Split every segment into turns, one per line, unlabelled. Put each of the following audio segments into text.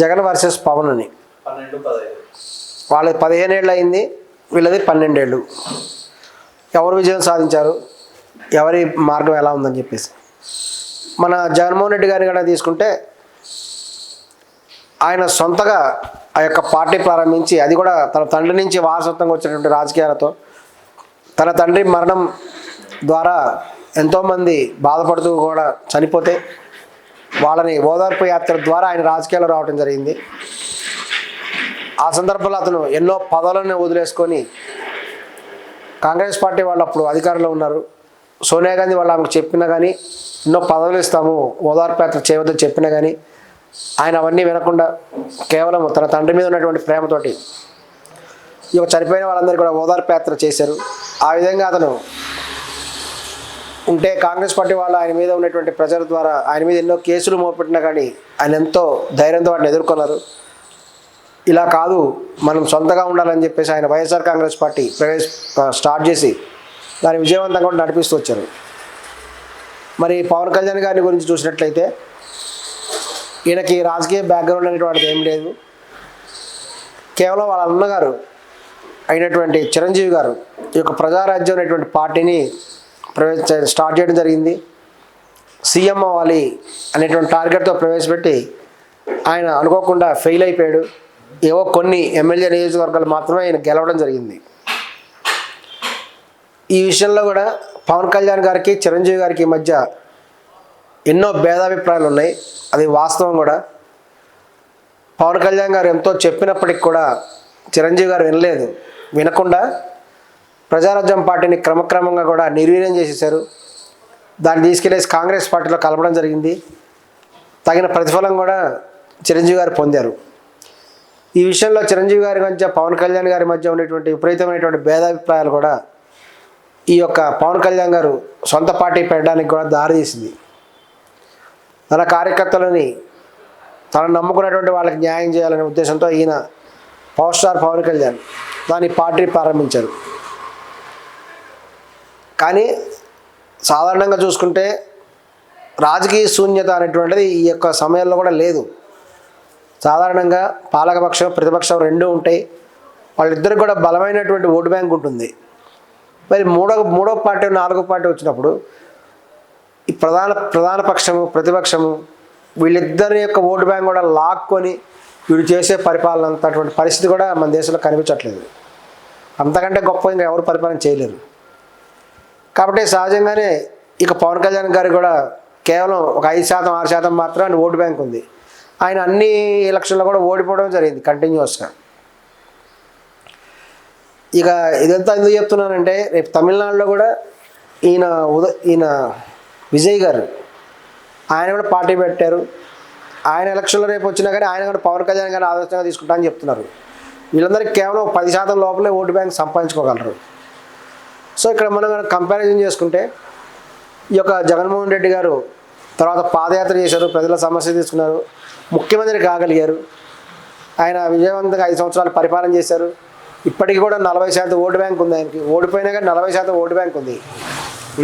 Jagan versus Pawan అని. వాళ్ళది పదిహేను ఏళ్ళు అయింది వీళ్ళది పన్నెండేళ్ళు. ఎవరు విజయం సాధించారు? ఎవరి మార్గం ఎలా ఉందని చెప్పేసి. మన జగన్మోహన్ రెడ్డి గారిని కూడా తీసుకుంటే ఆయన సొంతగా ఆ యొక్క పార్టీ ప్రారంభించి అది కూడా తన తండ్రి నుంచి వారసత్వంగా వచ్చినటువంటి రాజకీయాలతో తన తండ్రి మరణం ద్వారా ఎంతోమంది బాధపడుతూ కూడా చనిపోతే వాళ్ళని ఓదార్పు యాత్ర ద్వారా ఆయన రాజకీయాల్లో రావడం జరిగింది. ఆ సందర్భంలో అతను ఎన్నో పదవులను వదిలేసుకొని కాంగ్రెస్ పార్టీ వాళ్ళు అప్పుడు అధికారంలో ఉన్నారు. సోనియా గాంధీ వాళ్ళు ఆమెకు చెప్పినా కానీ ఎన్నో పదవులు ఇస్తాము ఓదార్పు యాత్ర చేయవద్దని చెప్పినా కానీ ఆయన అవన్నీ వినకుండా కేవలం తన తండ్రి మీద ఉన్నటువంటి ప్రేమతోటి ఈ చనిపోయిన వాళ్ళందరూ కూడా ఓదార్పు యాత్ర చేశారు. ఆ విధంగా అతను ఉంటే కాంగ్రెస్ పార్టీ వాళ్ళు ఆయన మీద ఉన్నటువంటి ప్రజల ద్వారా ఆయన మీద ఎన్నో కేసులు మోపెట్టినా కానీ ఆయన ఎంతో ధైర్యంతో వాటిని ఎదుర్కొన్నారు. ఇలా కాదు మనం సొంతగా ఉండాలని చెప్పేసి ఆయన వైఎస్ఆర్ కాంగ్రెస్ పార్టీ ప్రవేశ స్టార్ట్ చేసి దాన్ని విజయవంతంగా కూడా నడిపిస్తూ వచ్చారు. మరి పవన్ కళ్యాణ్ గారి గురించి చూసినట్లయితే ఈయనకి రాజకీయ బ్యాక్గ్రౌండ్ అనేటువంటిది ఏం లేదు. కేవలం వాళ్ళ అన్నగారు అయినటువంటి చిరంజీవి గారు ఈ యొక్క ప్రజారాజ్యం అనేటువంటి పార్టీని ప్రవేశ స్టార్ట్ చేయడం జరిగింది. సీఎం అవ్వాలి అనేటువంటి టార్గెట్తో ప్రవేశపెట్టి ఆయన అనుకోకుండా ఫెయిల్ అయిపోయాడు. ఏవో కొన్ని ఎమ్మెల్యే నియోజకవర్గాలు మాత్రమే ఆయన గెలవడం జరిగింది. ఈ విషయంలో కూడా పవన్ కళ్యాణ్ గారికి చిరంజీవి గారికి మధ్య ఎన్నో భేదాభిప్రాయాలు ఉన్నాయి. అది వాస్తవం కూడా. పవన్ కళ్యాణ్ గారు ఎంతో చెప్పినప్పటికి కూడా చిరంజీవి గారు వినలేదు. వినకుండా ప్రజారాజ్యం పార్టీని క్రమక్రమంగా కూడా నిర్వీర్యం చేసేసారు దాన్ని తీసుకెళ్ళేసి కాంగ్రెస్ పార్టీలో కలపడం జరిగింది. తగిన ప్రతిఫలం కూడా చిరంజీవి గారు పొందారు. ఈ విషయంలో చిరంజీవి గారి మధ్య పవన్ కళ్యాణ్ గారి మధ్య ఉన్నటువంటి విపరీతమైనటువంటి భేదాభిప్రాయాలు కూడా ఈ యొక్క పవన్ కళ్యాణ్ గారు సొంత పార్టీ పెట్టడానికి కూడా దారితీసింది తన కార్యకర్తలని తను నమ్ముకున్నటువంటి వాళ్ళకి న్యాయం చేయాలనే ఉద్దేశంతో ఈయన పవర్ స్టార్ పవన్ కళ్యాణ్ దాని పార్టీ ప్రారంభించారు. కానీ సాధారణంగా చూసుకుంటే రాజకీయ శూన్యత అనేటువంటిది ఈ యొక్క సమయంలో కూడా లేదు. సాధారణంగా పాలకపక్షం ప్రతిపక్షం రెండూ ఉంటాయి. వాళ్ళిద్దరికి కూడా బలమైనటువంటి ఓటు బ్యాంక్ ఉంటుంది. మరి మూడో మూడో పార్టీ నాలుగో పార్టీ వచ్చినప్పుడు ఈ ప్రధాన ప్రధాన పక్షము ప్రతిపక్షము వీళ్ళిద్దరి యొక్క ఓటు బ్యాంక్ కూడా లాక్కొని వీడు చేసే పరిపాలన అంతటువంటి పరిస్థితి కూడా మన దేశంలో కనిపించట్లేదు. అంతకంటే గొప్ప ఇంకా ఎవరు పరిపాలన చేయలేరు. కాబట్టి సహజంగానే ఇక పవన్ కళ్యాణ్ గారు కూడా కేవలం ఒక ఐదు శాతం ఆరు శాతం మాత్రమే ఓటు బ్యాంక్ ఉంది. ఆయన అన్ని ఎలక్షన్లో కూడా ఓడిపోవడం జరిగింది కంటిన్యూస్గా. ఇక ఇదంతా ఎందుకు చెప్తున్నానంటే రేపు తమిళనాడులో కూడా ఈయన ఉద ఈయన విజయ్ గారు ఆయన కూడా పార్టీ పెట్టారు. ఆయన ఎలక్షన్లో రేపు వచ్చినా కానీ ఆయన కూడా పవన్ కళ్యాణ్ గారిని ఆదర్శంగా తీసుకుంటా అని చెప్తున్నారు. వీళ్ళందరికీ కేవలం పది శాతం లోపలే ఓటు బ్యాంక్ సంపాదించుకోగలరు. సో ఇక్కడ మనం కంపారిజన్ చేసుకుంటే ఈ యొక్క జగన్మోహన్ రెడ్డి గారు తర్వాత పాదయాత్ర చేశారు ప్రజల సమస్య తీసుకున్నారు ముఖ్యమంత్రి కాగలిగారు ఆయన విజయవంతంగా ఐదు సంవత్సరాలు పరిపాలన చేశారు ఇప్పటికీ కూడా నలభై శాతం ఓటు బ్యాంక్ ఉంది ఆయనకి. ఓడిపోయినా కానీ నలభై శాతం ఓటు బ్యాంక్ ఉంది.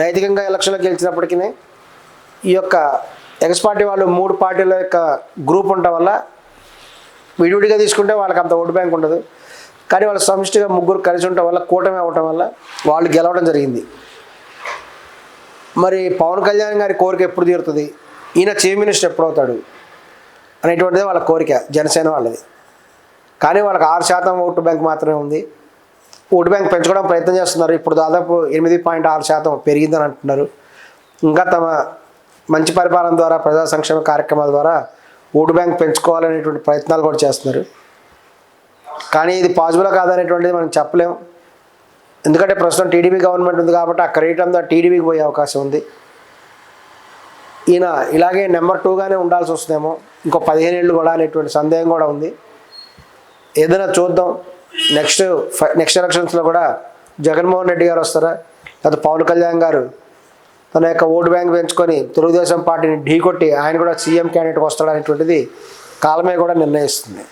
నైతికంగా ఎలక్షన్లో గెలిచినప్పటికీ ఈ యొక్క ఎక్స్ పార్టీ వాళ్ళు మూడు పార్టీల యొక్క గ్రూప్ ఉండటం వల్ల విడివిడిగా తీసుకుంటే వాళ్ళకి అంత ఓటు బ్యాంక్ ఉండదు. కానీ వాళ్ళు సమిష్టిగా ముగ్గురు కలిసి ఉండటం వల్ల కూటమి అవ్వటం వల్ల వాళ్ళు గెలవడం జరిగింది. మరి పవన్ కళ్యాణ్ గారి కోరిక ఎప్పుడు తీరుతుంది? ఈయన చీఫ్ మినిస్టర్ ఎప్పుడు అవుతాడు? అనేటువంటిది వాళ్ళ కోరిక జనసేన వాళ్ళది. కానీ వాళ్ళకి ఆరు శాతం ఓటు బ్యాంక్ మాత్రమే ఉంది. ఓటు బ్యాంక్ పెంచుకోవడం ప్రయత్నం చేస్తున్నారు. ఇప్పుడు దాదాపు ఎనిమిది పాయింట్ ఆరు శాతం పెరిగిందని అంటున్నారు. ఇంకా తమ మంచి పరిపాలన ద్వారా ప్రజా సంక్షేమ కార్యక్రమాల ద్వారా ఓటు బ్యాంక్ పెంచుకోవాలనేటువంటి ప్రయత్నాలు కూడా చేస్తున్నారు. కానీ ఇది పాజిబుల్ కాదనేటువంటిది మనం చెప్పలేం ఎందుకంటే ప్రస్తుతం టీడీపీ గవర్నమెంట్ ఉంది కాబట్టి ఆ క్రెడిట్ అంతా టీడీపీకి పోయే అవకాశం ఉంది. ఈయన ఇలాగే నెంబర్ టూగానే ఉండాల్సి వస్తుందేమో. ఇంకో పదిహేను ఏళ్ళు కూడా అనేటువంటి సందేహం కూడా ఉంది. ఏదైనా చూద్దాం. నెక్స్ట్ నెక్స్ట్ ఎలక్షన్స్లో కూడా జగన్మోహన్ రెడ్డి గారు వస్తారా? లేదా పవన్ కళ్యాణ్ గారు తన యొక్క ఓటు బ్యాంక్ పెంచుకొని తెలుగుదేశం పార్టీని ఢీకొట్టి ఆయన కూడా సీఎం క్యాండిడేట్కి వస్తాడనేటువంటిది కాలమే కూడా నిర్ణయిస్తుంది.